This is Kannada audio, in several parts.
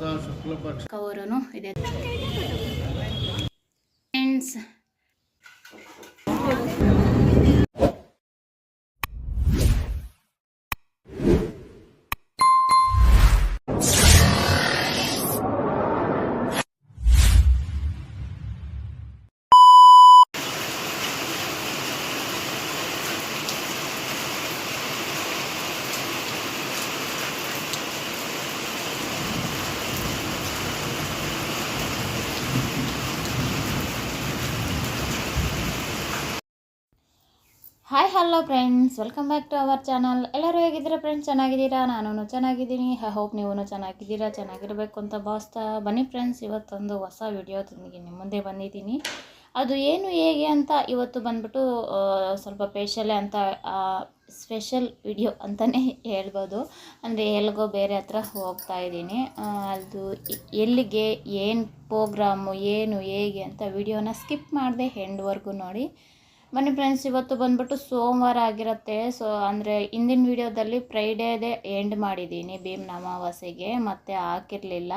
ಅವರೂ ಇದೆ. Friends hi hello friends welcome back to our channel ಎಲ್ಲರೂ ಹೇಗಿದ್ದೀರಾ ಫ್ರೆಂಡ್ಸ್ ಚೆನ್ನಾಗಿದ್ದೀರಾ? ನಾನು ಚೆನ್ನಾಗಿದ್ದೀನಿ. ಐ ಹೋಪ್ ನೀವು ಚೆನ್ನಾಗಿದ್ದೀರಾ, ಚೆನ್ನಾಗಿರಬೇಕು ಅಂತ ಭಾವಿಸ್ತಾ ಬನ್ನಿ ಫ್ರೆಂಡ್ಸ್ ಇವತ್ತೊಂದು ಹೊಸ ವಿಡಿಯೋ ತಂದಿಗೆ ನಿಮ್ಮ ಮುಂದೆ ಬಂದಿದ್ದೀನಿ. ಅದು ಏನು, ಹೇಗೆ ಅಂತ ಇವತ್ತು ಬಂದ್ಬಿಟ್ಟು ಸ್ವಲ್ಪ ಪೇಷಲೆ ಅಂತ ಸ್ಪೆಷಲ್ ವಿಡಿಯೋ ಅಂತಲೇ ಹೇಳ್ಬೋದು. ಅಂದರೆ ಎಲ್ಲಿಗೋ ಬೇರೆ ಹತ್ರ ಹೋಗ್ತಾ ಇದ್ದೀನಿ. ಅದು ಎಲ್ಲಿಗೆ, ಏನು ಪ್ರೋಗ್ರಾಮು ಏನು, ಹೇಗೆ ಅಂತ ವಿಡಿಯೋನ ಸ್ಕಿಪ್ ಮಾಡಿದೆ ಹೆಂಡ್ವರೆಗೂ ನೋಡಿ. ಬನ್ನಿ ಫ್ರೆಂಡ್ಸ್ ಇವತ್ತು ಬಂದ್ಬಿಟ್ಟು ಸೋಮವಾರ ಆಗಿರುತ್ತೆ. ಸೊ ಅಂದರೆ ಹಿಂದಿನ ವಿಡಿಯೋದಲ್ಲಿ ಫ್ರೈಡೇದೇ ಎಂಡ್ ಮಾಡಿದ್ದೀನಿ ಭೀಮ್ನ ಅಮಾವಾಸ್ಯೆಗೆ ಮತ್ತು ಹಾಕಿರಲಿಲ್ಲ.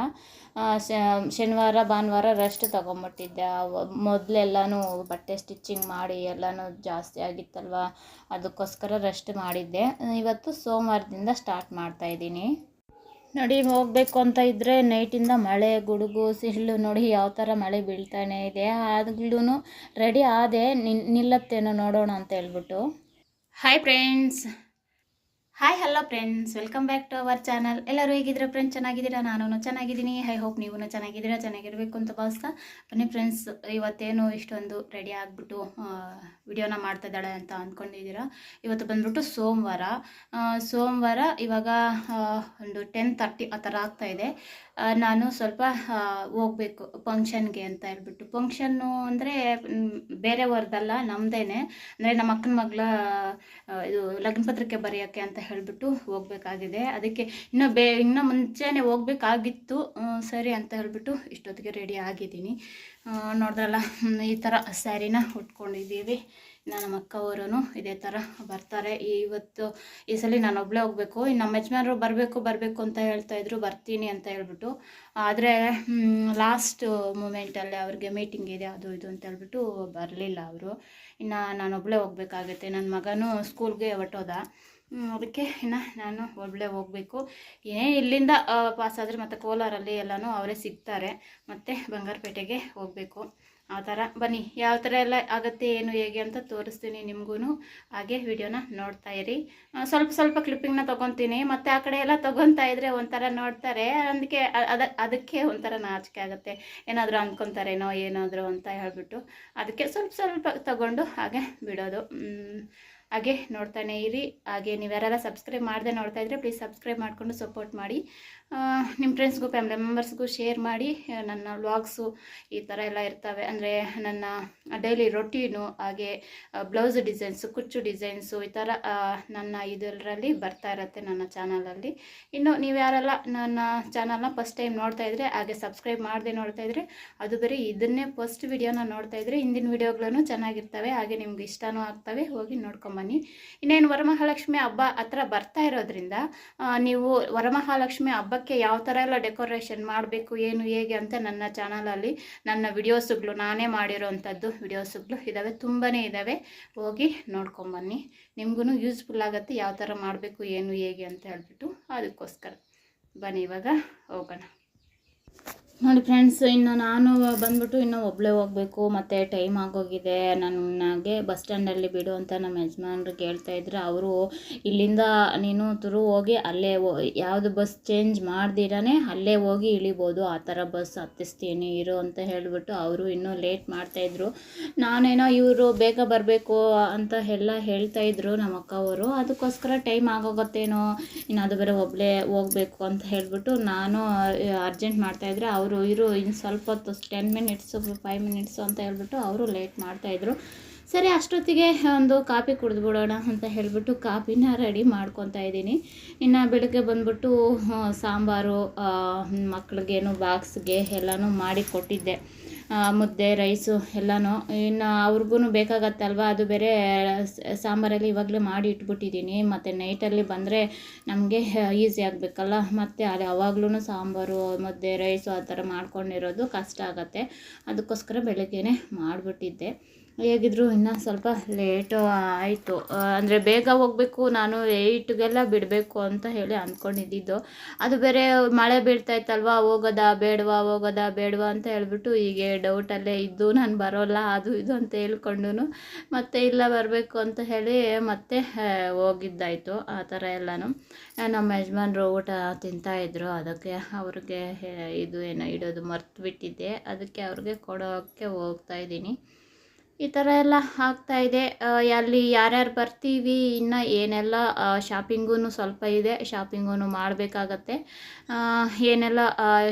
ಶನಿವಾರ, ಭಾನುವಾರ ರೆಸ್ಟ್ ತೊಗೊಂಬಿಟ್ಟಿದ್ದೆ. ಮೊದಲೆಲ್ಲನೂ ಬಟ್ಟೆ ಸ್ಟಿಚ್ಚಿಂಗ್ ಮಾಡಿ ಎಲ್ಲನೂ ಜಾಸ್ತಿ ಆಗಿತ್ತಲ್ವ? ಅದಕ್ಕೋಸ್ಕರ ರೆಸ್ಟ್ ಮಾಡಿದ್ದೆ. ಇವತ್ತು ಸೋಮವಾರದಿಂದ ಸ್ಟಾರ್ಟ್ ಮಾಡ್ತಾಯಿದ್ದೀನಿ ನೋಡಿ ಹೋಗಬೇಕು ಅಂತ ಇದ್ದರೆ ನೈಟಿಂದ ಮಳೆ, ಗುಡುಗು ಸಿಡಿಲು ನೋಡಿ ಯಾವ ಥರ ಮಳೆ ಬೀಳ್ತಾನೆ ಇದೆ. ಆದ್ರೂ ರೆಡಿ ಆದೆ ನಿಲ್ಲತ್ತೇನೋ ನೋಡೋಣ ಅಂತ ಹೇಳ್ಬಿಟ್ಟು. Hi friends hi hello friends welcome back to our channel ಎಲ್ಲರೂ ಹೇಗಿದ್ದೀರಾ ಫ್ರೆಂಡ್ಸ್ ಚೆನ್ನಾಗಿದ್ದೀರಾ? ನಾನು ಚೆನ್ನಾಗಿದ್ದೀನಿ. ಐ ಹೋಪ್ ನೀವು ಚೆನ್ನಾಗಿದ್ದೀರಾ? ಚೆನ್ನಾಗಿರಬೇಕು ಅಂತ ಭಾವಿಸ್ತಾ ಬನ್ನಿ ಫ್ರೆಂಡ್ಸ್ ಇವತ್ತೇನು ಇಷ್ಟೊಂದು ರೆಡಿ ಆಗಿಬಿಟ್ಟು ವಿಡಿಯೋನ ಮಾಡ್ತಾ ಇದ್ದಾಳೆ ಅಂತ ಅಂದ್ಕೊಂಡಿದ್ದೀರಾ ಇವತ್ತು ಬಂದ್ಬಿಟ್ಟು ಸೋಮವಾರ. ಸೋಮವಾರ ಇವಾಗ ಒಂದು ಟೆನ್ ತರ್ಟಿ ಆ ಥರ ಆಗ್ತಾಯಿದೆ ನಾನು ಸ್ವಲ್ಪ ಹೋಗಬೇಕು ಫಂಕ್ಷನ್ಗೆ ಅಂತ ಹೇಳ್ಬಿಟ್ಟು. ಫಂಕ್ಷನ್ನು ಅಂದರೆ ಬೇರೆಯವ್ರದ್ದಲ್ಲ ನಮ್ಮದೇನೆ ಅಂದರೆ ನಮ್ಮ ಅಕ್ಕನ ಮಗಳ ಇದು ಲಗ್ನ ಪತ್ರಿಕೆ ಬರೆಯೋಕ್ಕೆ ಅಂತ ಹೇಳಿಬಿಟ್ಟು ಹೋಗಬೇಕಾಗಿದೆ. ಅದಕ್ಕೆ ಇನ್ನೂ ಬೇ, ಇನ್ನೂ ಮುಂಚೆನೇ ಹೋಗ್ಬೇಕಾಗಿತ್ತು. ಸರಿ ಅಂತ ಹೇಳಿಬಿಟ್ಟು ಇಷ್ಟೊತ್ತಿಗೆ ರೆಡಿ ಆಗಿದ್ದೀನಿ. ನೋಡಿದ್ರಲ್ಲ ಈ ಥರ ಸ್ಯಾರಿನ ಉಟ್ಕೊಂಡಿದ್ದೀವಿ. ನಮ್ಮ ಅಕ್ಕವರು ಇದೇ ಥರ ಬರ್ತಾರೆ. ಇವತ್ತು ಈ ಸಲ ನಾನು ಒಬ್ಬಳೇ ಹೋಗಬೇಕು. ಇನ್ನು ನಮ್ಮ ಯಜಮಾನರು ಬರಬೇಕು ಬರಬೇಕು ಅಂತ ಹೇಳ್ತಾ ಇದ್ರು, ಬರ್ತೀನಿ ಅಂತ ಹೇಳ್ಬಿಟ್ಟು. ಆದರೆ ಲಾಸ್ಟ್ ಮೂಮೆಂಟಲ್ಲಿ ಅವ್ರಿಗೆ ಮೀಟಿಂಗ್ ಇದೆ, ಅದು ಇದು ಅಂತ ಹೇಳ್ಬಿಟ್ಟು ಬರಲಿಲ್ಲ ಅವರು. ಇನ್ನು ನಾನು ಒಬ್ಬಳೇ ಹೋಗ್ಬೇಕಾಗತ್ತೆ. ನನ್ನ ಮಗನೂ ಸ್ಕೂಲ್ಗೆ ಹೊಟ್ಟೋದ ಅದಕ್ಕೆ ಇನ್ನು ನಾನು ಒಬ್ಬಳೇ ಹೋಗಬೇಕು. ಏನೇ ಇಲ್ಲಿಂದ ಪಾಸ್ ಆದರೆ ಮತ್ತು ಕೋಲಾರಲ್ಲಿ ಎಲ್ಲನೂ ಅವರೇ ಸಿಗ್ತಾರೆ. ಮತ್ತು ಬಂಗಾರಪೇಟೆಗೆ ಹೋಗಬೇಕು. ಆ ಥರ ಬನ್ನಿ, ಯಾವ ಥರ ಎಲ್ಲ ಆಗುತ್ತೆ, ಏನು ಹೇಗೆ ಅಂತ ತೋರಿಸ್ತೀನಿ ನಿಮಗೂ ಹಾಗೆ ವಿಡಿಯೋನ ನೋಡ್ತಾ ಇರಿ. ಸ್ವಲ್ಪ ಸ್ವಲ್ಪ ಕ್ಲಿಪ್ಪಿಂಗ್ನ ತೊಗೊತೀನಿ. ಮತ್ತು ಆ ಕಡೆ ಎಲ್ಲ ತೊಗೊತಾ ಇದ್ರೆ ಒಂಥರ ನೋಡ್ತಾರೆ. ಅದಕ್ಕೆ ಅದ, ಅದಕ್ಕೆ ಒಂಥರ ನಾಚಿಕೆ ಆಗುತ್ತೆ. ಏನಾದರೂ ಅಂದ್ಕೊತಾರೇನೋ ಏನಾದರೂ ಅಂತ ಹೇಳ್ಬಿಟ್ಟು. ಅದಕ್ಕೆ ಸ್ವಲ್ಪ ಸ್ವಲ್ಪ ತಗೊಂಡು ಹಾಗೆ ಬಿಡೋದು. ಹಾಗೆ ನೋಡ್ತಾನೆ ಇರಿ. ಹಾಗೆ ನೀವು ಯಾರೆಲ್ಲ ಸಬ್ಸ್ಕ್ರೈಬ್ ಮಾಡದೆ ನೋಡ್ತಾ ಇದ್ರೆ ಪ್ಲೀಸ್ ಸಬ್ಸ್ಕ್ರೈಬ್ ಮಾಡಿಕೊಂಡು ಸಪೋರ್ಟ್ ಮಾಡಿ. ನಿಮ್ಮ ಫ್ರೆಂಡ್ಸ್ಗೂ ಫ್ಯಾಮಿಲಿ ಮೆಂಬರ್ಸ್ಗೂ ಶೇರ್ ಮಾಡಿ ನನ್ನ ವ್ಲಾಗ್ಸು ಈ ಥರ ಎಲ್ಲ ಇರ್ತವೆ. ಅಂದರೆ ನನ್ನ ಡೈಲಿ ರೊಟೀನು ಹಾಗೆ ಬ್ಲೌಸ್ ಡಿಸೈನ್ಸು ಕುಚ್ಚು ಡಿಸೈನ್ಸು ಈ ಥರ ನನ್ನ ಇದರಲ್ಲಿ ಬರ್ತಾ ಇರುತ್ತೆ ನನ್ನ ಚಾನಲಲ್ಲಿ ಇನ್ನು ನೀವು ಯಾರೆಲ್ಲ ನನ್ನ ಚಾನಲ್ನ ಫಸ್ಟ್ ಟೈಮ್ ನೋಡ್ತಾ ಇದ್ರೆ, ಹಾಗೆ ಸಬ್ಸ್ಕ್ರೈಬ್ ಮಾಡದೆ ನೋಡ್ತಾ ಇದ್ರೆ, ಅದು ಬರೀ ಇದನ್ನೇ ಫಸ್ಟ್ ವಿಡಿಯೋನ ನೋಡ್ತಾ ಇದ್ರೆ, ಹಿಂದಿನ ವಿಡಿಯೋಗಳನ್ನು ಚೆನ್ನಾಗಿರ್ತವೆ, ಹಾಗೆ ನಿಮ್ಗೆ ಇಷ್ಟನೂ ಆಗ್ತವೆ, ಹೋಗಿ ನೋಡ್ಕೊಂಬನ್ನಿ. ಇನ್ನೇನು ವರಮಹಾಲಕ್ಷ್ಮಿ ಹಬ್ಬ ಹತ್ರ ಬರ್ತಾ ಇರೋದ್ರಿಂದ ನೀವು ವರಮಹಾಲಕ್ಷ್ಮಿ ಹಬ್ಬಕ್ಕೆ ಯಾವ ಥರ ಎಲ್ಲ ಡೆಕೋರೇಷನ್ ಮಾಡಬೇಕು, ಏನು, ಹೇಗೆ ಅಂತ ನನ್ನ ಚಾನಲಲ್ಲಿ ನನ್ನ ವಿಡಿಯೋಸುಗಳು ನಾನೇ ಮಾಡಿರೋವಂಥದ್ದು ವಿಡಿಯೋಸುಗಳು ಇದ್ದಾವೆ ತುಂಬಾ ಇದ್ದಾವೆ ಹೋಗಿ ನೋಡ್ಕೊಂಬನ್ನಿ ನಿಮಗೂ ಯೂಸ್ಫುಲ್ ಆಗುತ್ತೆ ಯಾವ ಥರ ಮಾಡಬೇಕು, ಏನು, ಹೇಗೆ ಅಂತ ಹೇಳ್ಬಿಟ್ಟು ಅದಕ್ಕೋಸ್ಕರ. ಬನ್ನಿ ಇವಾಗ ಹೋಗೋಣ. ನೋಡಿ ಫ್ರೆಂಡ್ಸ್ ಇನ್ನು ನಾನು ಬಂದ್ಬಿಟ್ಟು ಇನ್ನು ಒಬ್ಬಳೇ ಹೋಗಬೇಕು, ಮತ್ತು ಟೈಮ್ ಆಗೋಗಿದೆ. ನನಗೆ ಬಸ್ ಸ್ಟ್ಯಾಂಡಲ್ಲಿ ಬಿಡು ಅಂತ ನಮ್ಮ ಯಜಮಾನ್ರಿಗೆ ಹೇಳ್ತಾ ಇದ್ರೆ. ಅವರು ಇಲ್ಲಿಂದ ನೀನು ತುರು ಹೋಗಿ ಅಲ್ಲೇ ಯಾವುದು ಬಸ್ ಚೇಂಜ್ ಮಾಡ್ದಿರಾನೆ ಅಲ್ಲೇ ಹೋಗಿ ಇಳಿಬೋದು. ಆ ಥರ ಬಸ್ ಹತ್ತಿಸ್ತೀನಿ, ಇರು ಅಂತ ಹೇಳಿಬಿಟ್ಟು ಅವರು ಇನ್ನೂ ಲೇಟ್ ಮಾಡ್ತಾಯಿದ್ರು ನಾನೇನೋ ಇವರು ಬೇಗ ಬರಬೇಕು ಅಂತ ಎಲ್ಲ ಹೇಳ್ತಾ ಇದ್ರು ನಮ್ಮ ಅಕ್ಕವರು ಅದಕ್ಕೋಸ್ಕರ ಟೈಮ್ ಆಗೋಗತ್ತೇನೋ ಇನ್ನು ಅದು ಬೇರೆ ಒಬ್ಬಳೇ ಹೋಗಬೇಕು ಅಂತ ಹೇಳಿಬಿಟ್ಟು ನಾನು ಅರ್ಜೆಂಟ್ ಮಾಡ್ತಾಯಿದ್ರೆ ಅವರು ಇರು, ಇನ್ನು ಸ್ವಲ್ಪ ಹೊತ್ತು ಟೆನ್ ಮಿನಿಟ್ಸು ಫೈವ್ ಮಿನಿಟ್ಸು ಅಂತ ಹೇಳ್ಬಿಟ್ಟು ಅವರು ಲೇಟ್ ಮಾಡ್ತಾಯಿದ್ರು ಸರಿ, ಅಷ್ಟೊತ್ತಿಗೆ ಒಂದು ಕಾಫಿ ಕುಡಿದ್ಬಿಡೋಣ ಅಂತ ಹೇಳಿಬಿಟ್ಟು ಕಾಫಿನ ರೆಡಿ ಮಾಡ್ಕೊತಾ ಇದ್ದೀನಿ. ಇನ್ನು ಬೆಳಗ್ಗೆ ಬಂದ್ಬಿಟ್ಟು ಸಾಂಬಾರು ಮಕ್ಳಿಗೇನು ಬಾಕ್ಸ್ಗೆ ಎಲ್ಲನೂ ಮಾಡಿ ಕೊಟ್ಟಿದ್ದೆ. ಮುದ್ದೆ, ರೈಸು ಎಲ್ಲನೂ. ಇನ್ನು ಅವ್ರಿಗೂ ಬೇಕಾಗತ್ತಲ್ವ? ಅದು ಬೇರೆ ಸಾಂಬಾರಲ್ಲಿ ಇವಾಗಲೇ ಮಾಡಿ ಇಟ್ಬಿಟ್ಟಿದ್ದೀನಿ ಮತ್ತು ನೈಟಲ್ಲಿ ಬಂದರೆ ನಮಗೆ ಈಸಿ ಆಗಬೇಕಲ್ಲ. ಮತ್ತು ಅದು ಅವಾಗ್ಲೂ ಸಾಂಬಾರು, ಮುದ್ದೆ, ರೈಸು ಆ ಥರ ಮಾಡ್ಕೊಂಡಿರೋದು ಕಷ್ಟ ಆಗುತ್ತೆ. ಅದಕ್ಕೋಸ್ಕರ ಬೆಳಗ್ಗೆನೇ ಮಾಡಿಬಿಟ್ಟಿದ್ದೆ. ಹೇಗಿದ್ರು ಇನ್ನೂ ಸ್ವಲ್ಪ ಲೇಟು ಆಯಿತು. ಅಂದರೆ ಬೇಗ ಹೋಗಬೇಕು, ನಾನು ಏಯ್ಟ್ಗೆಲ್ಲ ಬಿಡಬೇಕು ಅಂತ ಹೇಳಿ ಅಂದ್ಕೊಂಡಿದ್ದಿದ್ದು ಅದು ಬೇರೆ ಮಳೆ ಬೀಳ್ತಾ ಇತ್ತಲ್ವ, ಹೋಗೋದಾ ಬೇಡವಾ ಹೋಗೋದಾ ಬೇಡವಾ ಅಂತ ಹೇಳ್ಬಿಟ್ಟು ಹೀಗೆ ಡೌಟಲ್ಲೇ ಇದ್ದು, ನಾನು ಬರೋಲ್ಲ, ಅದು ಇದು ಅಂತ ಹೇಳ್ಕೊಂಡು ಮತ್ತೆ ಇಲ್ಲ ಬರಬೇಕು ಅಂತ ಹೇಳಿ ಮತ್ತೆ ಹೋಗಿದ್ದಾಯಿತು ಆ ಥರ ಎಲ್ಲನೂ. ನಮ್ಮ ಯಜಮಾನ್ರು ಊಟ ತಿಂತಾಯಿದ್ರು ಅದಕ್ಕೆ ಅವ್ರಿಗೆ ಇದು ಏನೋ ಇಡೋದು ಮರ್ತು ಬಿಟ್ಟಿದ್ದೆ ಅದಕ್ಕೆ ಅವ್ರಿಗೆ ಕೊಡೋಕ್ಕೆ ಹೋಗ್ತಾ ಇದ್ದೀನಿ. ಈ ಥರ ಎಲ್ಲ ಆಗ್ತಾ ಇದೆ. ಆ, ಅಲ್ಲಿ ಯಾರ್ಯಾರು ಬರ್ತೀವಿ ಇನ್ನು ಏನೆಲ್ಲ ಶಾಪಿಂಗೂ ಸ್ವಲ್ಪ ಇದೆ ಶಾಪಿಂಗೂ ಮಾಡಬೇಕಾಗತ್ತೆ. ಏನೆಲ್ಲ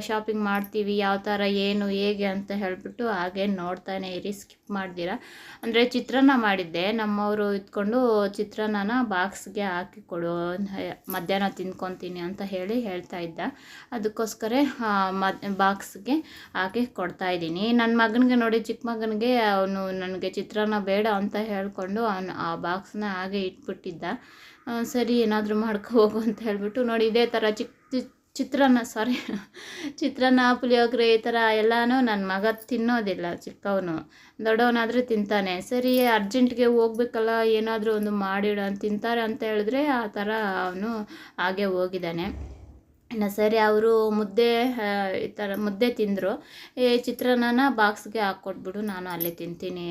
ಶಾಪಿಂಗ್ ಮಾಡ್ತೀವಿ ಯಾವ ಥರ ಏನು ಹೇಗೆ ಅಂತ ಹೇಳಿಬಿಟ್ಟು ಹಾಗೆ ನೋಡ್ತಾನೆ ಇರಿ ಸ್ಕಿಪ್ ಮಾಡ್ದಿರ. ಅಂದರೆ ಚಿತ್ರಾನ್ನ ಮಾಡಿದ್ದೆ ನಮ್ಮವರು ಇದ್ಕೊಂಡು ಚಿತ್ರಾನ್ನನ ಬಾಕ್ಸ್ಗೆ ಹಾಕಿ ಕೊಡು ಮಧ್ಯಾಹ್ನ ತಿನ್ಕೊತೀನಿ ಅಂತ ಹೇಳಿ ಹೇಳ್ತಾ ಇದ್ದ. ಅದಕ್ಕೋಸ್ಕರ ಮದ್ ಬಾಕ್ಸ್ಗೆ ಹಾಕಿ ಕೊಡ್ತಾ ಇದ್ದೀನಿ. ನನ್ನ ಮಗನಿಗೆ ನೋಡಿ ಚಿಕ್ಕ ಮಗನಿಗೆ ಅವನು ನನಗೆ ಚಿತ್ರಾನ್ನ ಬೇಡ ಅಂತ ಹೇಳಿಕೊಂಡು ಅವನು ಆ ಬಾಕ್ಸ್ನ ಹಾಗೆ ಇಟ್ಬಿಟ್ಟಿದ್ದ. ಸರಿ, ಏನಾದರೂ ಮಾಡ್ಕೊ ಹೋಗು ಅಂತ ಹೇಳಿಬಿಟ್ಟು ನೋಡಿ, ಇದೇ ಥರ ಚಿಕ್ಕ ಚಿತ್ರಾನ್ನ ಸಾರಿ ಚಿತ್ರಾನ್ನ, ಪುಳಿಯೋಗರೆ ಈ ಥರ ಎಲ್ಲನೂ ನನ್ನ ಮಗ ತಿನ್ನೋದಿಲ್ಲ ಚಿಕ್ಕವನು. ದೊಡ್ಡವನಾದರೂ ತಿಂತಾನೆ. ಸರಿ, ಅರ್ಜೆಂಟ್ಗೆ ಹೋಗ್ಬೇಕಲ್ಲ, ಏನಾದರೂ ಒಂದು ಮಾಡಿಡು ತಿಂತಾರೆ ಅಂತ ಹೇಳಿದ್ರೆ ಆ ಥರ ಅವನು ಹಾಗೆ ಹೋಗಿದ್ದಾನೆ. ಇನ್ನು ಸರಿ ಅವರು ಮುದ್ದೆ ಈ ಥರ ಮುದ್ದೆ ತಿಂದರು. ಈ ಚಿತ್ರಾನ್ನನ ಬಾಕ್ಸ್ಗೆ ಹಾಕ್ಕೊಟ್ಬಿಡು ನಾನು ಅಲ್ಲೇ ತಿಂತೀನಿ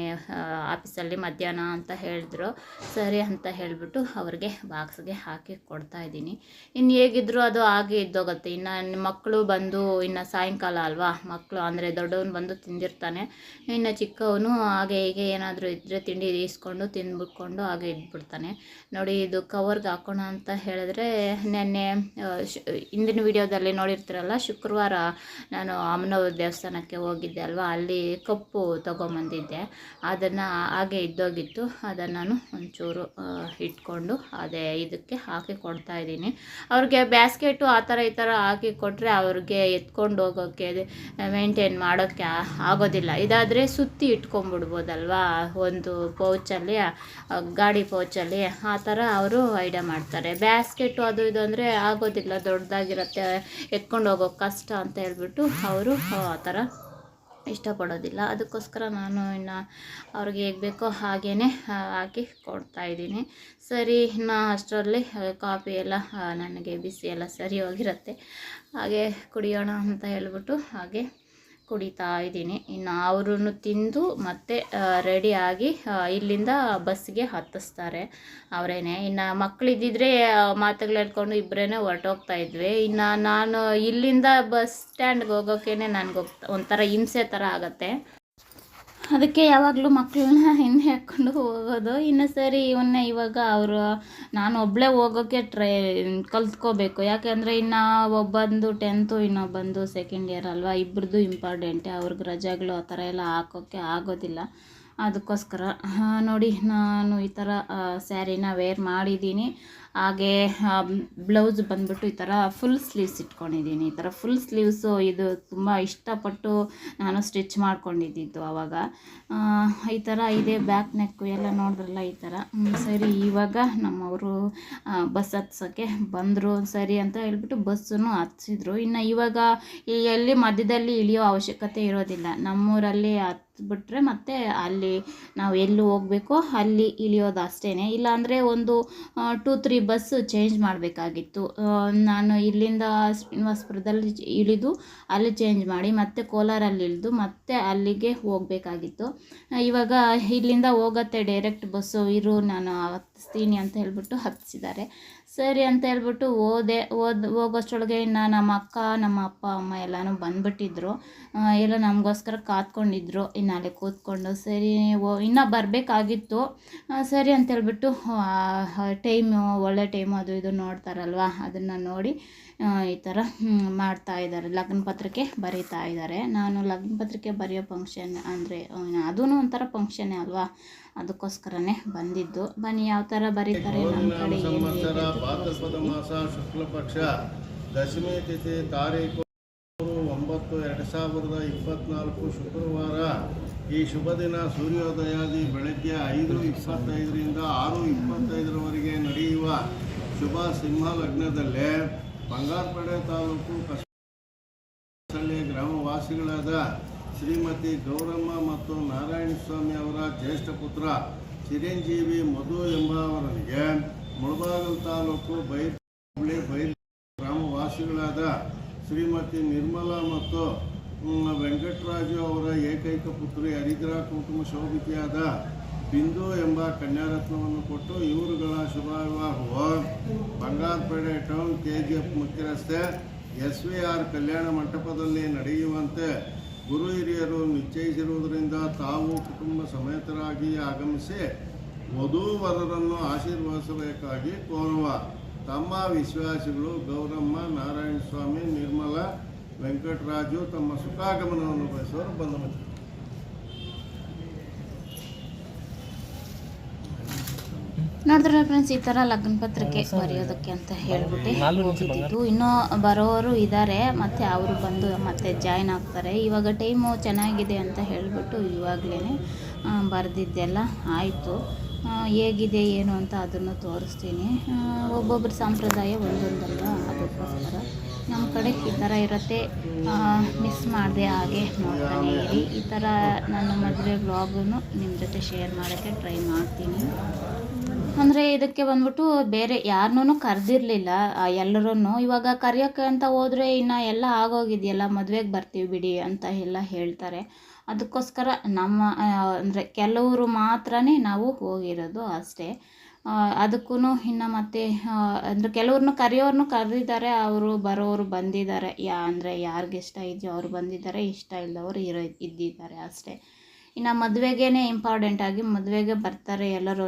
ಆಫೀಸಲ್ಲಿ ಮಧ್ಯಾಹ್ನ ಅಂತ ಹೇಳಿದ್ರು. ಸರಿ ಅಂತ ಹೇಳಿಬಿಟ್ಟು ಅವ್ರಿಗೆ ಬಾಕ್ಸ್ಗೆ ಹಾಕಿ ಕೊಡ್ತಾ ಇದ್ದೀನಿ. ಇನ್ನು ಹೇಗಿದ್ರು ಅದು ಹಾಗೆ ಇದ್ದೋಗುತ್ತೆ. ಇನ್ನು ಮಕ್ಕಳು ಬಂದು ಇನ್ನು ಸಾಯಂಕಾಲ ಅಲ್ವಾ? ಮಕ್ಕಳು ಅಂದರೆ ದೊಡ್ಡವನು ಬಂದು ತಿಂದಿರ್ತಾನೆ. ಇನ್ನು ಚಿಕ್ಕವನು ಹಾಗೆ ಹೀಗೆ ಏನಾದರೂ ಇದ್ದರೆ ತಿಂಡಿ ಈಸ್ಕೊಂಡು ತಿಂದ್ಬಿಟ್ಕೊಂಡು ಹಾಗೆ ಇದ್ಬಿಡ್ತಾನೆ. ನೋಡಿ, ಇದು ಕವರ್ಗೆ ಹಾಕೋಣ ಅಂತ ಹೇಳಿದ್ರೆ, ನೆನ್ನೆ ಹಿಂದಿನ ವಿಡಿಯೋದಲ್ಲಿ ನೋಡಿರ್ತೀರಲ್ಲ, ಶುಕ್ರವಾರ ನಾನು ಅಮ್ಮನವ್ರ ದೇವಸ್ಥಾನಕ್ಕೆ ಹೋಗಿದ್ದೆ ಅಲ್ವಾ, ಅಲ್ಲಿ ಕಪ್ಪು ತೊಗೊಂಬಂದಿದ್ದೆ. ಅದನ್ನು ಹಾಗೆ ಇದ್ದೋಗಿತ್ತು, ಅದನ್ನು ನಾನು ಒಂಚೂರು ಇಟ್ಕೊಂಡು ಅದೇ ಇದಕ್ಕೆ ಹಾಕಿ ಕೊಡ್ತಾ ಇದ್ದೀನಿ. ಅವ್ರಿಗೆ ಬ್ಯಾಸ್ಕೆಟು ಆ ಥರ ಈ ಥರ ಹಾಕಿ ಕೊಟ್ಟರೆ ಅವ್ರಿಗೆ ಎತ್ಕೊಂಡು ಹೋಗೋಕ್ಕೆ, ಮೇಂಟೈನ್ ಮಾಡೋಕ್ಕೆ ಆಗೋದಿಲ್ಲ. ಇದಾದರೆ ಸುತ್ತಿ ಇಟ್ಕೊಂಡ್ಬಿಡ್ಬೋದಲ್ವಾ, ಒಂದು ಪೌಚಲ್ಲಿ, ಗಾಡಿ ಪೌಚಲ್ಲಿ, ಆ ಥರ ಅವರು ಐಡಿಯಾ ಮಾಡ್ತಾರೆ. ಬ್ಯಾಸ್ಕೆಟು ಅದು ಇದು ಅಂದರೆ ಆಗೋದಿಲ್ಲ ದೊಡ್ಡದಾಗಿರುತ್ತೆ ಎತ್ಕೊಂಡು ಹೋಗೋ ಕಷ್ಟ ಅಂತ ಹೇಳ್ಬಿಟ್ಟು ಅವರು, ಆ ಥರ ಇಷ್ಟಪಡೋದಿಲ್ಲ. ಅದಕ್ಕೋಸ್ಕರ ನಾನು ಇನ್ನು ಅವ್ರಿಗೆ ಹೇಗೆ ಬೇಕೋ ಹಾಗೇ ಹಾಕಿ ಕೊಡ್ತಾ ಇದ್ದೀನಿ. ಸರಿ ನಾ ಅಷ್ಟರಲ್ಲಿ ಕಾಫಿ ಎಲ್ಲ ನನಗೆ ಬಿಸಿ ಎಲ್ಲ ಸರಿ ಹೋಗಿರುತ್ತೆ ಹಾಗೆ ಕುಡಿಯೋಣ ಅಂತ ಹೇಳ್ಬಿಟ್ಟು ಹಾಗೆ ಕುಡಿತಾ ಇದ್ದೀನಿ. ಇನ್ನು ಅವ್ರೂ ತಿಂದು ಮತ್ತೆ ರೆಡಿಯಾಗಿ ಇಲ್ಲಿಂದ ಬಸ್ಸಿಗೆ ಹತ್ತಿಸ್ತಾರೆ ಅವರೇನೆ. ಇನ್ನು ಮಕ್ಕಳಿದ್ದಿದ್ರೆ ಹೇಳ್ಕೊಂಡು ಇಬ್ಬರೇ ಹೊರಟೋಗ್ತಾ ಇದ್ವಿ. ಇನ್ನು ನಾನು ಇಲ್ಲಿಂದ ಬಸ್ ಸ್ಟ್ಯಾಂಡ್ಗೆ ಹೋಗೋಕ್ಕೇ ನನಗೆ ಒಂಥರ ಹಿಂಸೆ ಥರ ಆಗತ್ತೆ. ಅದಕ್ಕೆ ಯಾವಾಗಲೂ ಮಕ್ಕಳನ್ನ ಹಿಂದೆ ಹಾಕ್ಕೊಂಡು ಹೋಗೋದು. ಇನ್ನು ಸರಿ ಇವನ್ನೇ ಇವಾಗ ಅವರು, ನಾನು ಒಬ್ಬಳೇ ಹೋಗೋಕ್ಕೆ ಟ್ರೈ, ಕಲ್ತ್ಕೋಬೇಕು. ಯಾಕೆಂದರೆ ಇನ್ನು ಒಬ್ಬಂದು ಟೆಂತು ಇನ್ನೊಬ್ಬಂದು ಸೆಕೆಂಡ್ ಇಯರ್ ಅಲ್ವಾ? ಇಬ್ಬರದ್ದು ಇಂಪಾರ್ಟೆಂಟೆ ಅವ್ರಿಗೆ ರಜಾಗಳು ಆ ಥರ ಎಲ್ಲ ಹಾಕೋಕ್ಕೆ ಆಗೋದಿಲ್ಲ. ಅದಕ್ಕೋಸ್ಕರ ನೋಡಿ, ನಾನು ಈ ಥರ ಸ್ಯಾರಿನ ವೇರ್ ಮಾಡಿದ್ದೀನಿ. ಹಾಗೆ ಬ್ಲೌಸ್ ಬಂದ್ಬಿಟ್ಟು ಈ ಥರ ಫುಲ್ ಸ್ಲೀವ್ಸ್ ಇಟ್ಕೊಂಡಿದ್ದೀನಿ. ಈ ಥರ ಫುಲ್ ಸ್ಲೀವ್ಸು ಇದು ತುಂಬ ಇಷ್ಟಪಟ್ಟು ನಾನು ಸ್ಟಿಚ್ ಮಾಡ್ಕೊಂಡಿದ್ದಿದ್ದು ಆವಾಗ ಈ ಥರ ಇದೆ ಬ್ಯಾಕ್ ನೆಕ್ಕು ಎಲ್ಲ ನೋಡಿದ್ರಲ್ಲ ಈ ಥರ. ಸರಿ, ಇವಾಗ ನಮ್ಮವರು ಬಸ್ ಹತ್ಸೋಕ್ಕೆ ಬಂದರು. ಸರಿ ಅಂತ ಹೇಳ್ಬಿಟ್ಟು ಬಸ್ಸನ್ನು ಹತ್ಸಿದ್ರು. ಇನ್ನು ಇವಾಗ ಎಲ್ಲಿ ಮಧ್ಯದಲ್ಲಿ ಇಳಿಯೋ ಅವಶ್ಯಕತೆ ಇರೋದಿಲ್ಲ. ನಮ್ಮೂರಲ್ಲಿ ಹತ್ಬಿಟ್ರೆ ಮತ್ತೆ ಅಲ್ಲಿ ನಾವು ಎಲ್ಲಿ ಹೋಗಬೇಕೋ ಅಲ್ಲಿ ಇಳಿಯೋದು ಅಷ್ಟೇ ಇಲ್ಲಾಂದರೆ ಒಂದು ಟೂ ತ್ರೀ ಬಸ್ ಚೇಂಜ್ ಮಾಡಬೇಕಾಗಿತ್ತು. ನಾನು ಇಲ್ಲಿಂದ ಶ್ರೀನಿವಾಸಪುರದಲ್ಲಿ ಇಳಿದು ಅಲ್ಲಿ ಚೇಂಜ್ ಮಾಡಿ ಮತ್ತೆ ಕೋಲಾರಲ್ಲಿ ಇಳಿದು ಮತ್ತೆ ಅಲ್ಲಿಗೆ ಹೋಗಬೇಕಾಗಿತ್ತು. ಇವಾಗ ಇಲ್ಲಿಂದ ಹೋಗತ್ತೆ ಡೈರೆಕ್ಟ್ ಬಸ್ಸು ಇರು, ನಾನು ಹತ್ತಿಸ್ತೀನಿ ಅಂತ ಹೇಳ್ಬಿಟ್ಟು ಹತ್ತಿಸಿದ್ದಾರೆ. ಸರಿ ಅಂತ ಹೇಳ್ಬಿಟ್ಟು ಓದೆ, ಓದ್, ಹೋಗೋಷ್ಟೊಳಗೆ ಇನ್ನು ನಮ್ಮ ಅಕ್ಕ, ನಮ್ಮ ಅಪ್ಪ, ಅಮ್ಮ ಎಲ್ಲನೂ ಬಂದ್ಬಿಟ್ಟಿದ್ರು. ಎಲ್ಲ ನಮಗೋಸ್ಕರ ಕಾತ್ಕೊಂಡಿದ್ರು ಇನ್ನು ಅಲ್ಲಿ ಕೂತ್ಕೊಂಡು ಸರಿ, ಓ, ಇನ್ನೂ ಬರಬೇಕಾಗಿತ್ತು. ಸರಿ ಅಂತ ಹೇಳ್ಬಿಟ್ಟು ಟೈಮು ಒಳ್ಳೆ ಟೈಮು ಅದು ಇದು ನೋಡ್ತಾರಲ್ವ? ಅದನ್ನು ನೋಡಿ ಈ ಥರ ಮಾಡ್ತಾ ಇದ್ದಾರೆ ಲಗ್ನ ಪತ್ರಿಕೆ ಬರೀತಾ ಇದ್ದಾರೆ ನಾನು ಲಗ್ನ ಪತ್ರಿಕೆ ಬರೆಯೋ ಫಂಕ್ಷನ್ ಅಂದರೆ ಅದೂ ಒಂಥರ ಫಂಕ್ಷನ್ನೇ ಅಲ್ವಾ? ಅದಕ್ಕೋಸ್ಕರನೇ ಬಂದಿದ್ದು. ಬನ್ನಿ ಯಾವ ಥರ ಬರೀತಾರೆ ನಮ್ಮ ಕಡೆ ಸಂವತ್ಸರ ಭಾದ್ರಪದ ಮಾಸ ಶುಕ್ಲ ಪಕ್ಷ. ದಶಮಿ ತಿಥಿ ತಾರೀಕು ಒಂಬತ್ತು ಎರಡು ಸಾವಿರದ ಇಪ್ಪತ್ತ್ನಾಲ್ಕು ಶುಕ್ರವಾರ. ಈ ಶುಭ ದಿನ ಸೂರ್ಯೋದಯಾದಿ ಬೆಳಗ್ಗೆ ಐದು ಇಪ್ಪತ್ತೈದರಿಂದ ಆರು ಇಪ್ಪತ್ತೈದರವರೆಗೆ ನಡೆಯುವ ಶುಭ ಸಿಂಹ ಲಗ್ನದಲ್ಲೇ ಬಂಗಾರಪೇಟೆ ತಾಲೂಕು ಕಸಳ್ಳಿ ಗ್ರಾಮವಾಸಿಗಳಾದ ಶ್ರೀಮತಿ ಗೌರಮ್ಮ ಮತ್ತು ನಾರಾಯಣಸ್ವಾಮಿ ಅವರ ಜ್ಯೇಷ್ಠ ಪುತ್ರ ಚಿರಂಜೀವಿ ಮಧು ಎಂಬವರಿಗೆ ಮುಳಬಾಗಲ್ ತಾಲೂಕು ಬೈರ್ ಹುಬ್ಳಿ ಗ್ರಾಮವಾಸಿಗಳಾದ ಶ್ರೀಮತಿ ನಿರ್ಮಲಾ ಮತ್ತು ವೆಂಕಟರಾಜು ಅವರ ಏಕೈಕ ಪುತ್ರಿ ಹರಿದ್ರಾ ಕುಟುಂಬ ಶೋಭಿತೆಯಾದ ಬಿಂದು ಎಂಬ ಕನ್ಯಾರತ್ನವನ್ನು ಕೊಟ್ಟು ಇವರುಗಳ ಶುಭ ವಿವಾಹವು ಟೌನ್ ಕೆ ಜಿ ಎಫ್ ಮುಖ್ಯ ರಸ್ತೆ ಎಸ್ ವಿ ಆರ್ ಕಲ್ಯಾಣ ಮಂಟಪದಲ್ಲಿ ನಡೆಯುವಂತೆ ಗುರು ಹಿರಿಯರು ನಿಶ್ಚಯಿಸಿರುವುದರಿಂದ ತಾವು ಕುಟುಂಬ ಸಮೇತರಾಗಿ ಆಗಮಿಸಿ ವಧೂವರರನ್ನು ಆಶೀರ್ವದಿಸಬೇಕಾಗಿ ಕೋರುವ ತಮ್ಮ ವಿಶ್ವಾಸಿಗಳು ಗೌರಮ್ಮ ನಾರಾಯಣ ಸ್ವಾಮಿ ನಿರ್ಮಲ, ವೆಂಕಟರಾಜು ತಮ್ಮ ಸುಖಾಗಮನವನ್ನು ಬಯಸುವರು ಬಂದ ನೋಡಿದ್ರೆ ಫ್ರೆಂಡ್ಸ್ ಈ ಥರ ಲಗ್ನ ಪತ್ರಿಕೆ ಬರೆಯೋದಕ್ಕೆ ಅಂತ ಹೇಳ್ಬಿಟ್ಟು ಹೋಗಿದ್ದು ಇನ್ನೂ ಬರೋರು ಇದ್ದಾರೆ ಮತ್ತು ಅವರು ಬಂದು ಮತ್ತೆ ಜಾಯ್ನ್ ಆಗ್ತಾರೆ. ಇವಾಗ ಟೈಮು ಚೆನ್ನಾಗಿದೆ ಅಂತ ಹೇಳಿಬಿಟ್ಟು ಇವಾಗಲೇ ಬರೆದಿದ್ದೆಲ್ಲ ಆಯಿತು. ಹೇಗಿದೆ ಏನು ಅಂತ ಅದನ್ನು ತೋರಿಸ್ತೀನಿ. ಒಬ್ಬೊಬ್ಬರ ಸಂಪ್ರದಾಯ ಒಂದೊಂದಲ್ಲ ಅದಕ್ಕೋಸ್ಕರ. ನಮ್ಮ ಕಡೆ ಈ ಥರ ಇರುತ್ತೆ. ಮಿಸ್ ಮಾಡಿದೆ ಹಾಗೆ ನೋಡ್ತಾನೆ ಇರಿ. ಈ ಥರ ನನ್ನ ಮದುವೆ ಬ್ಲಾಗನ್ನು ನಿಮ್ಮ ಜೊತೆ ಶೇರ್ ಮಾಡೋಕ್ಕೆ ಟ್ರೈ ಮಾಡ್ತೀನಿ. ಅಂದರೆ ಇದಕ್ಕೆ ಬಂದ್ಬಿಟ್ಟು ಬೇರೆ ಯಾರನ್ನೂ ಕರೆದಿರಲಿಲ್ಲ ಎಲ್ಲರೂ ಇವಾಗ ಕರೆಯೋಕ್ಕೆ ಅಂತ ಹೋದರೆ ಇನ್ನು ಎಲ್ಲ ಆಗೋಗಿದೆಯಲ್ಲ, ಮದುವೆಗೆ ಬರ್ತೀವಿ ಬಿಡಿ ಅಂತ ಎಲ್ಲ ಹೇಳ್ತಾರೆ. ಅದಕ್ಕೋಸ್ಕರ ನಮ್ಮ ಅಂದರೆ ಕೆಲವರು ಮಾತ್ರನೇ ನಾವು ಹೋಗಿರೋದು ಅಷ್ಟೇ. ಅದಕ್ಕೂ ಇನ್ನು ಮತ್ತೆ ಅಂದರೆ ಕೆಲವ್ರನ್ನ ಕರೆಯೋರ್ನು ಕರೆದಿದ್ದಾರೆ, ಅವರು ಬರೋರು ಬಂದಿದ್ದಾರೆ. ಯಾ, ಅಂದರೆ ಯಾರಿಗೆ ಇಷ್ಟ ಇದೆಯೋ ಅವ್ರು ಬಂದಿದ್ದಾರೆ, ಇಷ್ಟ ಇಲ್ಲದವರು ಇರೋ, ಇದ್ದಿದ್ದಾರೆ ಅಷ್ಟೇ. ಇನ್ನು ಮದುವೆಗೇ ಇಂಪಾರ್ಟೆಂಟಾಗಿ ಮದುವೆಗೆ ಬರ್ತಾರೆ ಎಲ್ಲರೂ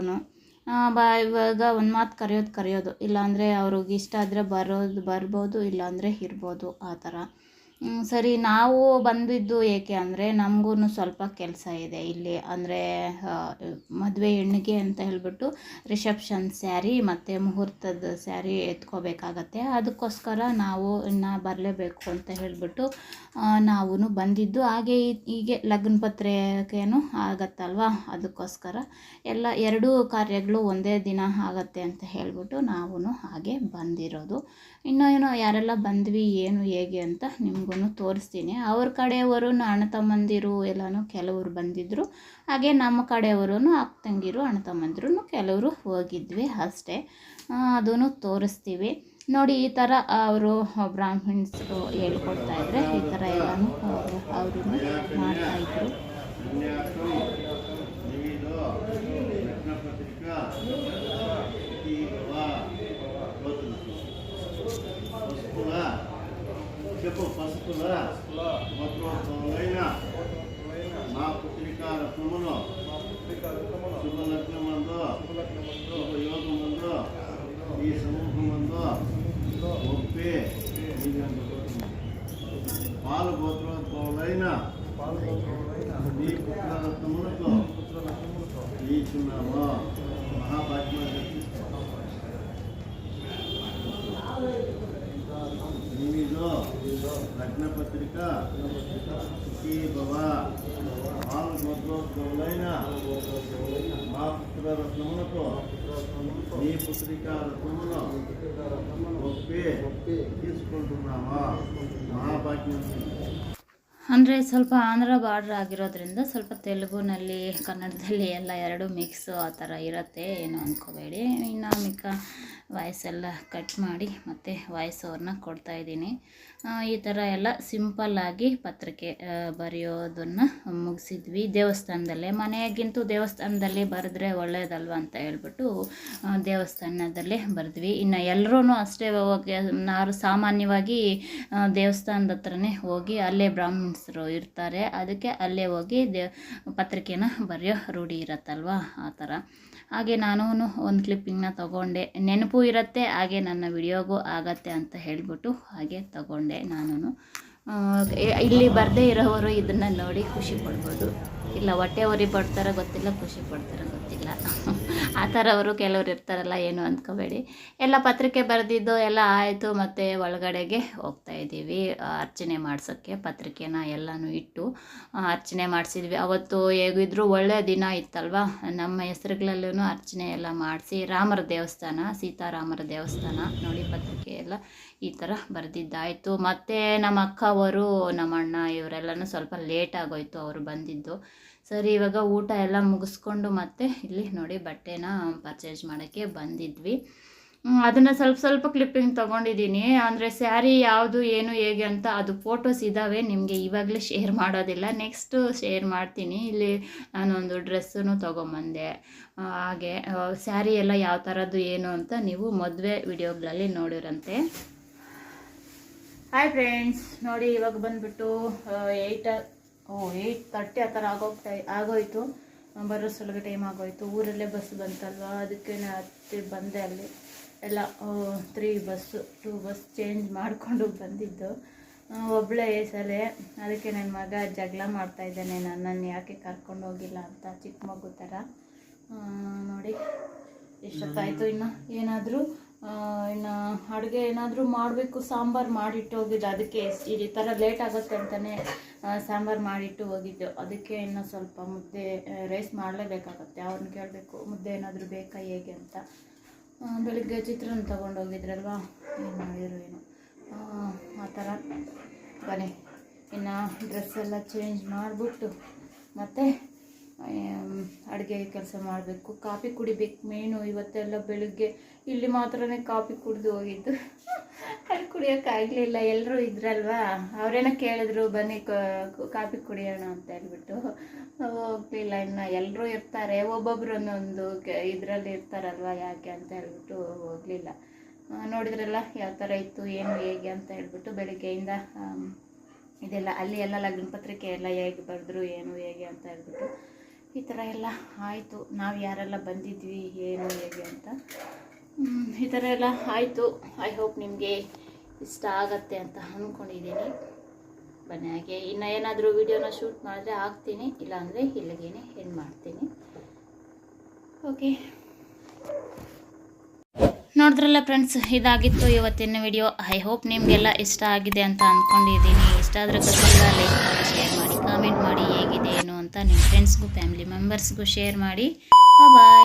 ಬ, ಇವಾಗ ಒಂದು ಮಾತು ಕರೆಯೋದು ಕರೆಯೋದು. ಇಲ್ಲಾಂದರೆ ಅವ್ರಿಗೆ ಇಷ್ಟ ಆದರೆ ಬರೋದು, ಬರ್ಬೋದು, ಇಲ್ಲಾಂದರೆ ಇರ್ಬೋದು ಆ ಥರ ಸರಿ, ನಾವು ಬಂದಿದ್ದು ಏಕೆ ಅಂದರೆ ನಮಗೂ ಸ್ವಲ್ಪ ಕೆಲಸ ಇದೆ. ಇಲ್ಲಿ ಅಂದರೆ ಮದುವೆ ಹೆಣ್ಣಿಗೆ ಅಂತ ಹೇಳ್ಬಿಟ್ಟು ರಿಸೆಪ್ಷನ್ ಸ್ಯಾರಿ ಮತ್ತು ಮುಹೂರ್ತದ ಸ್ಯಾರಿ ಎತ್ಕೋಬೇಕಾಗತ್ತೆ. ಅದಕ್ಕೋಸ್ಕರ ನಾವು ಇನ್ನು ಬರಲೇಬೇಕು ಅಂತ ಹೇಳಿಬಿಟ್ಟು ನಾವು ಬಂದಿದ್ದು. ಹಾಗೆ ಹೀಗೆ ಲಗ್ನ ಪತ್ರಿಕೆಯೂ ಆಗತ್ತಲ್ವ? ಅದಕ್ಕೋಸ್ಕರ ಎಲ್ಲ ಎರಡೂ ಕಾರ್ಯಗಳು ಒಂದೇ ದಿನ ಆಗತ್ತೆ ಅಂತ ಹೇಳಿಬಿಟ್ಟು ನಾವು ಹಾಗೆ ಬಂದಿರೋದು. ಇನ್ನೂ ಏನೋ ಯಾರೆಲ್ಲ ಬಂದ್ವಿ, ಏನು, ಹೇಗೆ ಅಂತ ನಿಮಗೂ ತೋರಿಸ್ತೀನಿ. ಅವ್ರ ಕಡೆಯವರು ಅಣ್ಣ ತಮ್ಮಂದಿರು ಎಲ್ಲನೂ ಕೆಲವರು ಬಂದಿದ್ದರು ಹಾಗೆ ನಮ್ಮ ಕಡೆಯವರು ಅಕ್ಕ ತಂಗಿರು ಅಣ್ಣ ತಮ್ಮಂದಿರು ಕೆಲವರು ಹೋಗಿದ್ವಿ ಅಷ್ಟೇ. ಅದನ್ನು ತೋರಿಸ್ತೀವಿ. ನೋಡಿ ಈ ಥರ ಅವರು ಬ್ರಾಹ್ಮಿಣ್ಸರು ಹೇಳ್ಕೊಡ್ತಾ ಇದ್ರೆ ಈ ಥರ ಎಲ್ಲನೂ ಅವರು ಮಾಡ್ತಾಯಿದ್ರು చెప్పు పసుపుల గోత్రోత్సవమైన మా పుత్రిక రత్నమును శుభ లగ్నమందు శుభ యోగమందు ఈ సమూహమందు ఒప్పి పాలు గోత్రోత్సవమైన ఈ పుత్రరత్నములకు ఈ చిన్నామా మహాభాగ్యం లగ్నపత్రిక సుఖీ భవ పాలు గోత్రోత్సవులైన మా పుత్ర రత్నములకు నీ పుత్రిక రత్నమును ఒప్పి తీసుకుంటున్నామా మహాభాగ్యం ಅಂದರೆ ಸ್ವಲ್ಪ ಆಂಧ್ರ ಬಾರ್ಡ್ರ್ ಆಗಿರೋದ್ರಿಂದ ಸ್ವಲ್ಪ ತೆಲುಗುನಲ್ಲಿ ಕನ್ನಡದಲ್ಲಿ ಎಲ್ಲ ಎರಡು ಮಿಕ್ಸು ಆ ಥರ ಇರುತ್ತೆ ಏನು ಅಂದ್ಕೋಬೇಡಿ ಇನ್ನು ಮಿಕ್ಕ ವಾಯ್ಸ್ ಎಲ್ಲ ಕಟ್ ಮಾಡಿ ಮತ್ತು ವಾಯ್ಸ್ ಅವ್ರನ್ನ ಕೊಡ್ತಾಯಿದ್ದೀನಿ ಈ ಥರ ಎಲ್ಲ ಸಿಂಪಲ್ಲಾಗಿ ಪತ್ರಿಕೆ ಬರೆಯೋದನ್ನು ಮುಗಿಸಿದ್ವಿ. ದೇವಸ್ಥಾನದಲ್ಲೇ. ಮನೆಯಾಗಿಂತೂ ದೇವಸ್ಥಾನದಲ್ಲಿ ಬರೆದ್ರೆ ಒಳ್ಳೆಯದಲ್ವ ಅಂತ ಹೇಳ್ಬಿಟ್ಟು ದೇವಸ್ಥಾನದಲ್ಲೇ ಬರೆದ್ವಿ. ಇನ್ನು ಎಲ್ಲರೂ ಅಷ್ಟೇ ಹೋಗಿ, ನಾರು ಸಾಮಾನ್ಯವಾಗಿ ದೇವಸ್ಥಾನದ ಹತ್ರನೇ ಹೋಗಿ ಅಲ್ಲೇ ಬ್ರಾಹ್ಮಿಣ್ಸರು ಇರ್ತಾರೆ. ಅದಕ್ಕೆ ಅಲ್ಲೇ ಹೋಗಿ ದೇ, ಪತ್ರಿಕೆನ ಬರೆಯೋ ರೂಢಿ ಇರತ್ತಲ್ವ? ಆ ಥರ ಹಾಗೆ ನಾನು ಒಂದು ಕ್ಲಿಪ್ಪಿಂಗ್ನ ತೊಗೊಂಡೆ. ನೆನಪು ಇರುತ್ತೆ, ಹಾಗೆ ನನ್ನ ವಿಡಿಯೋಗೂ ಆಗತ್ತೆ ಅಂತ ಹೇಳಿಬಿಟ್ಟು ಹಾಗೆ ತಗೊಂಡೆ ನಾನು ಇಲ್ಲಿ ಬರದೇ ಇರೋವರು ಇದನ್ನು ನೋಡಿ ಖುಷಿ ಪಡ್ಬೋದು. ಇಲ್ಲ, ಹೊಟ್ಟೆ ಹೊರಿ ಪಡ್ತಾರೋ ಗೊತ್ತಿಲ್ಲ, ಖುಷಿ ಪಡ್ತಾರೋ ಗೊತ್ತಿಲ್ಲ. ಆ ಥರವರು ಕೆಲವ್ರು ಇರ್ತಾರಲ್ಲ, ಏನು ಅಂದ್ಕೋಬೇಡಿ. ಎಲ್ಲ ಪತ್ರಿಕೆ ಬರೆದಿದ್ದು ಎಲ್ಲ ಆಯಿತು ಮತ್ತು ಒಳಗಡೆಗೆ ಹೋಗ್ತಾ ಇದ್ದೀವಿ. ಅರ್ಚನೆ ಮಾಡಿಸೋಕ್ಕೆ ಪತ್ರಿಕೆನ ಎಲ್ಲನೂ ಇಟ್ಟು ಅರ್ಚನೆ ಮಾಡಿಸಿದ್ವಿ. ಅವತ್ತು ಹೇಗಿದ್ರು ಒಳ್ಳೆಯ ದಿನ ಇತ್ತಲ್ವ? ನಮ್ಮ ಹೆಸ್ರುಗಳಲ್ಲೂ ಅರ್ಚನೆ ಎಲ್ಲ ಮಾಡಿಸಿ, ರಾಮರ ದೇವಸ್ಥಾನ, ಸೀತಾರಾಮರ ದೇವಸ್ಥಾನ ನೋಡಿ ಪತ್ರಿಕೆ ಎಲ್ಲ ಈ ಥರ ಬರೆದಿದ್ದಾಯಿತು. ಮತ್ತು ನಮ್ಮ ಅಕ್ಕ ಅವರು ನಮ್ಮ ಅಣ್ಣ ಇವರೆಲ್ಲನೂ ಸ್ವಲ್ಪ ಲೇಟ್ ಆಗೋಯ್ತು, ಅವರು ಬಂದಿದ್ದು. ಸರಿ, ಇವಾಗ ಊಟ ಎಲ್ಲ ಮುಗಿಸ್ಕೊಂಡು ಮತ್ತೆ ಇಲ್ಲಿ ನೋಡಿ ಬಟ್ಟೆನ ಪರ್ಚೇಸ್ ಮಾಡೋಕ್ಕೆ ಬಂದಿದ್ವಿ. ಅದನ್ನು ಸ್ವಲ್ಪ ಸ್ವಲ್ಪ ಕ್ಲಿಪ್ಪಿಂಗ್ ತೊಗೊಂಡಿದ್ದೀನಿ. ಅಂದರೆ ಸ್ಯಾರಿ ಯಾವುದು, ಏನು, ಹೇಗೆ ಅಂತ ಅದು ಫೋಟೋಸ್ ಇದ್ದಾವೆ ನಿಮಗೆ ಇವಾಗಲೇ ಶೇರ್ ಮಾಡೋದಿಲ್ಲ. ನೆಕ್ಸ್ಟು ಶೇರ್ ಮಾಡ್ತೀನಿ. ಇಲ್ಲಿ ನಾನೊಂದು ಡ್ರೆಸ್ಸನ್ನು ತೊಗೊಂಬಂದೆ. ಹಾಗೆ ಸ್ಯಾರಿ ಎಲ್ಲ ಯಾವ ಥರದ್ದು ಏನು ಅಂತ ನೀವು ಮದುವೆ ವಿಡಿಯೋಗಳಲ್ಲಿ ನೋಡಿರಂತೆ. ಹಾಯ್ ಫ್ರೆಂಡ್ಸ್ ನೋಡಿ, ಇವಾಗ ಬಂದುಬಿಟ್ಟು ಏಯ್ಟ ಓ ಏಯ್ಟ್ ತರ್ಟಿ ಆ ಥರ ಆಗೋಗ್ತಾ ಆಗೋಯ್ತು. ಬರೋ ಸಲುಗೆ ಟೈಮ್ ಆಗೋಯ್ತು. ಊರಲ್ಲೇ ಬಸ್ ಬಂತಲ್ವಾ? ಅದಕ್ಕೆ ನಾನು ಹತ್ತಿ ಬಂದೆ ಅಲ್ಲಿ. ಎಲ್ಲ three bus two bus change ಮಾಡಿಕೊಂಡು ಬಂದಿದ್ದು. ಒಬ್ಬಳೇ ಸಲೆ. ಅದಕ್ಕೆ ನನ್ನ ಮಗ ಜಗಳ ಮಾಡ್ತಾ ಇದ್ದಾನೆ. ನನ್ನನ್ನು ಯಾಕೆ ಕರ್ಕೊಂಡು ಹೋಗಿಲ್ಲ ಅಂತ ಚಿಕ್ಕ ಮಗು ಥರ ನೋಡಿ. ಎಷ್ಟೊತ್ತಾಯಿತು ಇನ್ನು? ಏನಾದರೂ? ಇನ್ನು ಅಡುಗೆ ಏನಾದರೂ ಮಾಡಬೇಕು, ಸಾಂಬಾರು ಮಾಡಿಟ್ಟು ಹೋಗಿದ್ದು. ಅದಕ್ಕೆ ಈ ಥರ ಲೇಟ್ ಆಗುತ್ತೆ ಅಂತಲೇ ಸಾಂಬಾರು ಮಾಡಿಟ್ಟು ಹೋಗಿದ್ದು. ಅದಕ್ಕೆ ಇನ್ನು ಸ್ವಲ್ಪ ಮುದ್ದೆ ರೈಸ್ ಮಾಡಲೇಬೇಕಾಗತ್ತೆ. ಅವ್ರನ್ನ ಕೇಳಬೇಕು, ಮುದ್ದೆ ಏನಾದರೂ ಬೇಕಾ, ಹೇಗೆ ಅಂತ. ಬೆಳಿಗ್ಗೆ ಚಿತ್ರಾನ್ನ ತೊಗೊಂಡು ಹೋಗಿದ್ರಲ್ವಾ? ಏನು ಮಾಡಿದ್ರು ಏನು. ಆ ಥರ. ಬನ್ನಿ. ಇನ್ನು ಡ್ರೆಸ್ಸೆಲ್ಲ ಚೇಂಜ್ ಮಾಡಿಬಿಟ್ಟು ಮತ್ತು ಅಡುಗೆ ಕೆಲಸ ಮಾಡಬೇಕು. ಕಾಫಿ ಕುಡಿಬೇಕು. ಮೇನು ಇವತ್ತೆಲ್ಲ ಬೆಳಗ್ಗೆ ಇಲ್ಲಿ ಮಾತ್ರನೇ ಕಾಫಿ ಕುಡಿದು ಹೋಗಿದ್ದು. ಅಲ್ಲಿ ಕುಡಿಯೋಕ್ಕಾಗಲಿಲ್ಲ ಎಲ್ಲರೂ ಇದ್ರಲ್ವಾ? ಅವರೇನೋ ಕೇಳಿದ್ರು, ಬನ್ನಿ ಕಾಫಿ ಕುಡಿಯೋಣ ಅಂತ ಹೇಳ್ಬಿಟ್ಟು. ಹೋಗ್ಲಿಲ್ಲ ಇನ್ನು ಎಲ್ಲರೂ ಇರ್ತಾರೆ. ಒಬ್ಬೊಬ್ರು ಒಂದೊಂದು ಇದರಲ್ಲಿ ಇರ್ತಾರಲ್ವಾ, ಯಾಕೆ ಅಂತ ಹೇಳ್ಬಿಟ್ಟು ಹೋಗಲಿಲ್ಲ ನೋಡಿದ್ರಲ್ಲ ಯಾವ ಥರ ಇತ್ತು, ಏನು, ಹೇಗೆ ಅಂತ ಹೇಳ್ಬಿಟ್ಟು ಬೆಳಗ್ಗೆಯಿಂದ ಇದೆಲ್ಲ, ಅಲ್ಲಿ ಎಲ್ಲ ಲಗ್ನ ಪತ್ರಿಕೆ ಎಲ್ಲ ಹೇಗೆ ಬರೆದ್ರು, ಏನು, ಹೇಗೆ ಅಂತ ಹೇಳ್ಬಿಟ್ಟು. ಈ ಥರ ಎಲ್ಲ ಆಯಿತು. ನಾವು ಯಾರೆಲ್ಲ ಬಂದಿದ್ವಿ, ಏನು, ಹೇಗೆ ಅಂತ. ಈ ಥರ ಎಲ್ಲ ಆಯಿತು. ಐ ಹೋಪ್ ನಿಮಗೆ ಇಷ್ಟ ಆಗತ್ತೆ ಅಂತ ಅಂದ್ಕೊಂಡಿದ್ದೀನಿ ಬನ್ನಿ, ಹಾಗೆ ಇನ್ನು ಏನಾದರೂ ವೀಡಿಯೋನ ಶೂಟ್ ಮಾಡಿದ್ರೆ ಹಾಕ್ತೀನಿ. ಇಲ್ಲಾಂದರೆ ಇಲ್ಲಿಗೇನೆ ಎಂಡ್ ಮಾಡ್ತೀನಿ. ಓಕೆ ನೋಡಿದ್ರಲ್ಲ ಫ್ರೆಂಡ್ಸ್ ಇದಾಗಿತ್ತು ಇವತ್ತಿನ ವಿಡಿಯೋ ಐ ಹೋಪ್ ನಿಮಗೆಲ್ಲ ಇಷ್ಟ ಆಗಿದೆ ಅಂತ ಅಂದ್ಕೊಂಡಿದ್ದೀನಿ ಇಷ್ಟ ಆದರೆ ಕಷ್ಟ ಲೈಕ್ ಮಾಡಿ ಶೇರ್ ಮಾಡಿ ಕಾಮೆಂಟ್ ಮಾಡಿ. ಹೇಗಿದೆ, ಏನು ಅಂತ ನಿಮ್ಮ ಫ್ರೆಂಡ್ಸ್ಗೂ ಫ್ಯಾಮಿಲಿ ಮೆಂಬರ್ಸ್ಗೂ ಶೇರ್ ಮಾಡಿ. ಬಾಯ್